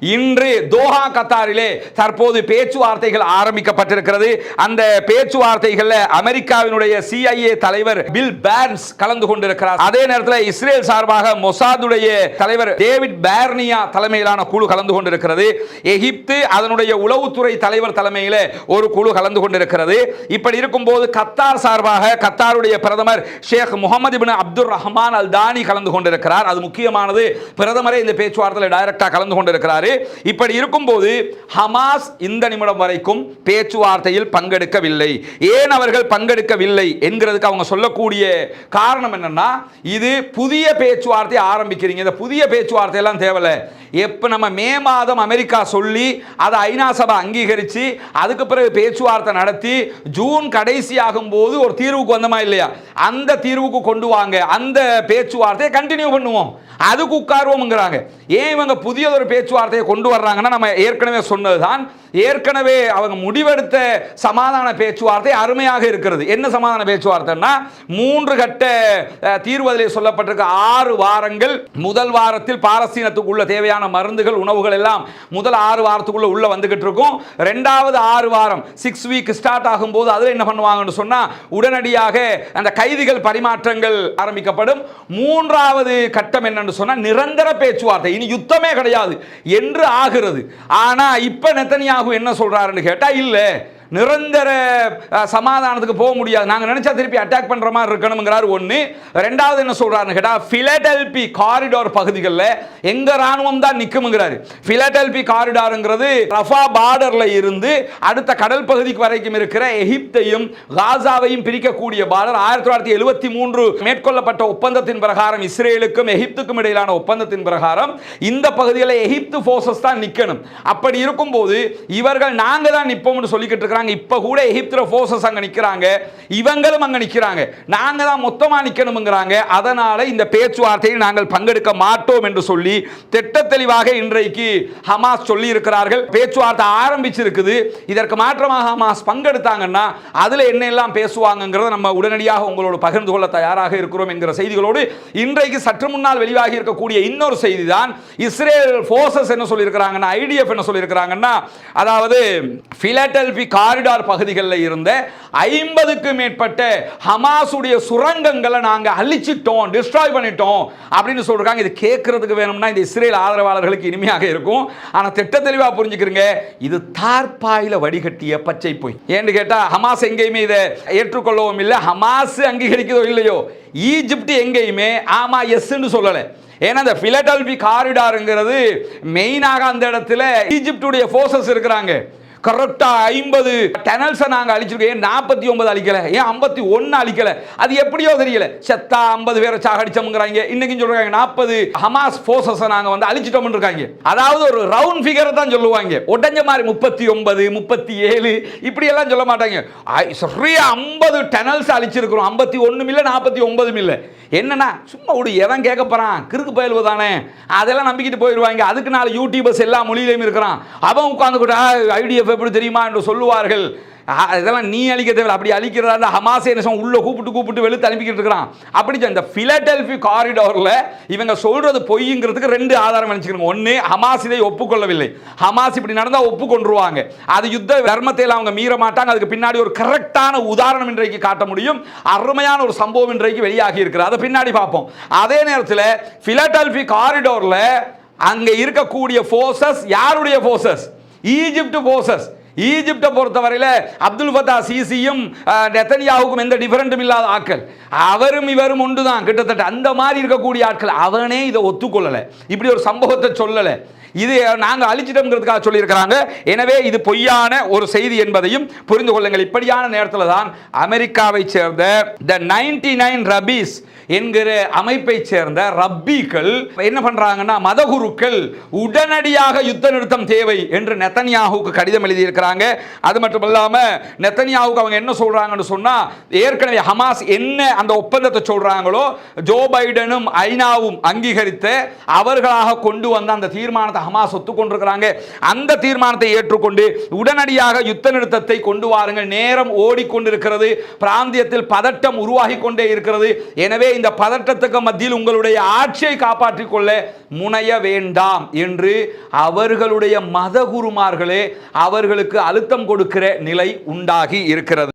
இன்று தோஹா கத்தாரிலே தற்போது பேச்சுவார்த்தைகள் ஆரம்பிக்கப்பட்டிருக்கிறது. அந்த பேச்சுவார்த்தைகளில் அமெரிக்காவினுடைய சிஐஏ தலைவர் பில் பேர்ன்ஸ் கலந்து கொண்டிருக்கிறார். அதே நேரத்தில் இஸ்ரேல் சார்பாக மொசாதுடைய தலைவர் டேவிட் பேர்னியா தலைமையிலான குழு கலந்து கொண்டிருக்கிறது. எகிப்து அதனுடைய உளவுத்துறை தலைவர் தலைமையில் ஒரு குழு கலந்து கொண்டிருக்கிறது. இப்படி இருக்கும்போது கத்தார் சார்பாக கத்தாருடைய பிரதமர் ஷேக் முகமது பின் அப்துல் ரஹ்மான் அல் தானி கலந்து கொண்டிருக்கிறார். அது முக்கியமானது. பிரதமரே இந்த பேச்சுவார்த்தையில் டைரக்டாக கலந்து கொண்டிருக்கிறார். இப்படி இருக்கும்போது ஹமாஸ் இந்த நிமிடம் வரைக்கும் பேச்சுவார்த்தையில் பங்கெடுக்கவில்லை. ஏன் அவர்கள் பங்கெடுக்கவில்லை என்கிறதுக்கு அவங்க சொல்லக்கூடிய காரணம் என்னன்னா இது புதிய பேச்சுவார்த்தை ஆரம்பிக்கிறீங்க. இந்த புதிய பேச்சுவார்த்தை எல்லாம் தேவையில்ல. எப்போ நம்ம மே மாதம் அமெரிக்கா சொல்லி அதை ஐநா சபை அங்கீகரித்து அதுக்கு பிறகு பேச்சுவார்த்தை நடத்தி ஜூன் கடைசி ஆகும்போது ஒரு தீர்வுக்கு வந்தமா இல்லையா? அந்த தீர்வுக்கு கொண்டு வாங்க. அந்த பேச்சுவார்த்தையை கண்டினியூ பண்ணுவோம். அதுக்கு உட்காருவோம்ங்கிறாங்க. ஏன் இவங்க புதியதொரு பேச்சுவார்த்தை கொண்டு வர்றாங்கன்னா நம்ம ஏற்கனவே சொன்னதுதான் ஏற்கனவே அவங்க முடிவெடுத்த சமாதான பேச்சுவார்த்தை அருமையாக இருக்கிறது. என்ன சமாதான பேச்சுவார்த்தைன்னா மூன்று கட்ட அஹ், தீர்வதிலே சொல்லப்பட்டிருக்க. ஆறு வாரங்கள் முதல் வாரத்தில் பாலஸ்தீனத்துக்கு உள்ள தேவையான மருந்துகள் உணவுகள் எல்லாம் முதல் ஆறு வாரத்துக்குள்ள உள்ள வந்துகிட்டு இருக்கும் ரெண்டாவது ஆறு வாரம் சிக்ஸ் வீக் ஸ்டார்ட் ஆகும்போது அதில் என்ன பண்ணுவாங்கன்னு சொன்னால் உடனடியாக அந்த கைதிகள் பரிமாற்றங்கள் ஆரம்பிக்கப்படும். மூன்றாவது கட்டம் என்னன்னு சொன்னால் நிரந்தர பேச்சுவார்த்தை. இனி யுத்தமே கிடையாது என்று ஆகிறது. ஆனால் இப்போ நெத்தனியா நெத்தனியாகு என்ன சொல்கிறாருன்னு கேட்டால் இல்லை நிரந்தர சமாதானத்துக்கு போக முடியாது. நாங்கள் நினச்சா திருப்பி அட்டாக் பண்ணுற மாதிரி இருக்கணுங்கிறார் ஒன்று ரெண்டாவது என்ன சொல்கிறாருன்னு கேட்டால் ஃபிலடெல்பி காரிடார் பகுதிகளில் எங்கள் ராணுவம் தான் நிற்குமுங்கிறாரு ஃபிலடெல்பி காரிடாருங்கிறது ரஃபா பார்டரில் இருந்து அடுத்த கடல் பகுதிக்கு வரைக்கும் இருக்கிற எகிப்தையும் காசாவையும் பிரிக்கக்கூடிய பார்டர் ஆயிரத்தி தொள்ளாயிரத்தி எழுபத்தி மூன்று மேற்கொள்ளப்பட்ட ஒப்பந்தத்தின் பிரகாரம் இஸ்ரேலுக்கும் எகிப்துக்கும் இடையிலான ஒப்பந்தத்தின் பிரகாரம் இந்த பகுதியில் எகிப்து ஃபோர்ஸஸ் தான் நிற்கணும் அப்படி இருக்கும்போது இவர்கள் நாங்கள் தான் நிற்போம்னு சொல்லிக்கிட்டு நிற்கிறாங்க இப்ப கூட எகிப்துல ஃபோர்ஸஸ் அங்க நிக்கிறாங்க. இவங்களும் அங்க நிக்கிறாங்க. நாங்க தான் மொத்தமா நிற்கணுங்கிறாங்க அதனால இந்த பேச்சுவார்த்தையில் நாங்கள் பங்கெடுக்க மாட்டோம் என்று சொல்லி திட்ட தெளிவாக இன்றைக்கு ஹமாஸ் சொல்லி இருக்கிறார்கள் பேச்சுவார்த்தை ஆரம்பிச்சிருக்குது. இதற்கு மாற்றமாக ஹமாஸ் பங்கெடுத்தாங்கன்னா அதில் என்ன எல்லாம் பேசுவாங்கிறத நம்ம உடனடியாக உங்களோடு பகிர்ந்து கொள்ள தயாராக இருக்கிறோம் என்கிற செய்திகளோடு இன்றைக்கு சற்று முன்னால் வெளியாகி இருக்கக்கூடிய இன்னொரு செய்தி தான் இஸ்ரேல் போர்சஸ் என்ன சொல்லியிருக்கிறாங்கன்னா ஐடிஎஃப் என்ன சொல்லியிருக்கிறாங்கன்னா அதாவது பிலடெல்பி காரிடார் பகுதிகளில் இருந்த ஐம்பதுக்கு மேற்பட்ட ஹமாஸுடைய சுரங்கங்களை நாங்கள் அழிச்சிட்டோம் டிஸ்ட்ராய் பண்ணிட்டோம் அப்படின்னு சொல்கிறாங்க இது கேட்கறதுக்கு வேணும்னா இந்த இஸ்ரேல் ஆதரவாளர்களுக்கு இனிமையாக இருக்கும். ஆனால் திட்ட தெளிவாக புரிஞ்சுக்கிறீங்க இது தார்பாயில் வடிகட்டிய பச்சை பொய். ஏன்னு கேட்டால் ஹமாஸ் எங்கேயுமே இதை ஏற்றுக்கொள்ளவும் இல்லை. ஹமாஸ் அங்கீகரிக்கிறதோ இல்லையோ? ஈஜிப்ட் எங்கேயுமே ஆமா எஸ்ன்னு சொல்லலை. ஏன்னா இந்த பிலடெல்பி காரிடாருங்கிறது மெயினாக அந்த இடத்துல ஈஜிப்டுடைய ஃபோர்ஸஸ் இருக்கிறாங்க. கரெக்டாக ஐம்பது. டனல்ஸை நாங்கள் அழிச்சிருக்கோம். ஏன் நாற்பத்தி ஒன்பது அழிக்கலை? ஏன் ஐம்பத்தி ஒன்று அழிக்கலை? அது எப்படியோ தெரியல. செத்தா ஐம்பது பேரை சாகடிச்சோம்ங்கிறாங்க. இன்னைக்கும் சொல்கிறாங்க நாற்பது ஹமாஸ் ஃபோர்ஸஸை நாங்கள் வந்து அழிச்சிட்டோம்னு இருக்காங்க அதாவது ஒரு ரவுண்ட் ஃபிகரை தான் சொல்லுவாங்க. உடஞ்ச மாதிரி முப்பத்தி ஒன்பது முப்பத்தி ஏழு இப்படியெல்லாம் சொல்ல மாட்டாங்க. சரியா ஐம்பது டனல்ஸ் அழிச்சிருக்கிறோம். ஐம்பத்தி ஒன்றும் இல்லை நாற்பத்தி ஒன்பதும் இல்லை என்னன்னா சும்மா விடு எவன் கேட்க போகிறான் கிறுக்கு பயில்வு தானே. அதெல்லாம் நம்பிக்கிட்டு போயிடுவாங்க. அதுக்கு நாலு யூடியூபர்ஸ் எல்லா மொழியிலையும் இருக்கிறான். அவன் உட்காந்துக்கிட்டா ஐடிஎஃப் எப்படி தெரியுமா என்று சொல்லுவார்கள். இதெல்லாம் நீ அழிக்க தேவை அப்படி அழிக்கிறதா இருந்தா ஹமாஸே என்ன உள்ளே கூப்பிட்டு கூப்பிட்டு வெளுத்து அனுப்பிக்கிட்டு இருக்கிறான். அப்படி இந்த ஃபிலடெல்ஃபி காரிடோரில் இவங்க சொல்றது பொய்ங்கிறதுக்கு ரெண்டு ஆதாரம் நினைச்சுக்கணும் ஒன்று ஹமாஸ் இதை ஒப்புக்கொள்ளவில்லை. ஹமாஸ் இப்படி நடந்தால் ஒப்புக்கொண்டுருவாங்க. அது யுத்த தர்மத்தையில் அவங்க மீற மாட்டாங்க. அதுக்கு பின்னாடி ஒரு கரெக்டான உதாரணம் இன்றைக்கு காட்ட முடியும். அருமையான ஒரு சம்பவம் இன்றைக்கு வெளியாகி இருக்கிறது. அதை பின்னாடி பார்ப்போம். அதே நேரத்தில் ஃபிலடெல்ஃபி காரிடோர்ல அங்கே இருக்கக்கூடிய ஃபோர்ஸஸ் யாருடைய ஃபோர்ஸஸ் ஈஜிப்ட் போசஸ் ஈஜிப்டை பொறுத்தவரையில் அப்துல் ஃபத்தா சிசியும் நெத்தனியாவுக்கும் எந்த டிஃபரெண்ட்டும் இல்லாத ஆட்கள். அவரும் இவரும் ஒன்று தான் கிட்டத்தட்ட அந்த மாதிரி இருக்கக்கூடிய ஆட்கள். அவனே இதை ஒத்துக்கொள்ளலை. இப்படி ஒரு சம்பவத்தை சொல்லலை. இது நாங்கள் அழிச்சிட்டோம்ங்கிறதுக்காக சொல்லியிருக்கிறாங்க. எனவே இது பொய்யான ஒரு செய்தி என்பதையும் புரிந்து கொள்ளுங்கள். இப்படியான நேரத்தில் தான் அமெரிக்காவை சேர்ந்த த நைன்டி நைன் ரபீஸ் என்கிற அமைப்பை சேர்ந்த ரப்பிகள் என்ன பண்றாங்கன்னா மதகுருக்கள் உடனடியாக யுத்த நிறுத்தம் தேவை என்று நெத்தனியாவுக்கு கடிதம் எழுதியிருக்கிறாங்க. அது மட்டும் இல்லாம நெத்தனியாவுக்கு அவங்க என்ன சொல்றாங்கன்னு சொன்னா ஏற்கனவே ஹமாஸ் என்ன அந்த ஒப்பந்தத்தை சொல்றாங்களோ ஜோ பைடனும் ஐநாவும் அங்கீகரித்து அவர்களாக கொண்டு வந்த அந்த தீர்மானத்தை தீர்மானத்தை ஹமாஸ் ஒத்துக்கொண்டிருக்கிறாங்க. அந்த தீர்மானத்தை ஏற்றுக்கொண்டு உடனடியாக யுத்த நிறுத்தத்தை கொண்டு வாருங்கள். நேரம் ஓடிக்கொண்டிருக்கிறது. பிராந்தியத்தில் பதட்டம் உருவாகி கொண்டே இருக்கிறது. எனவே இந்த பதட்டத்துக்கு மத்தியில் உங்களுடைய ஆட்சியை காப்பாற்றிக் கொள்ள முனைய வேண்டாம் என்று அவர்களுடைய மதகுருமார்களே அவர்களுக்கு அழுத்தம் கொடுக்கிற நிலை உண்டாகி இருக்கிறது.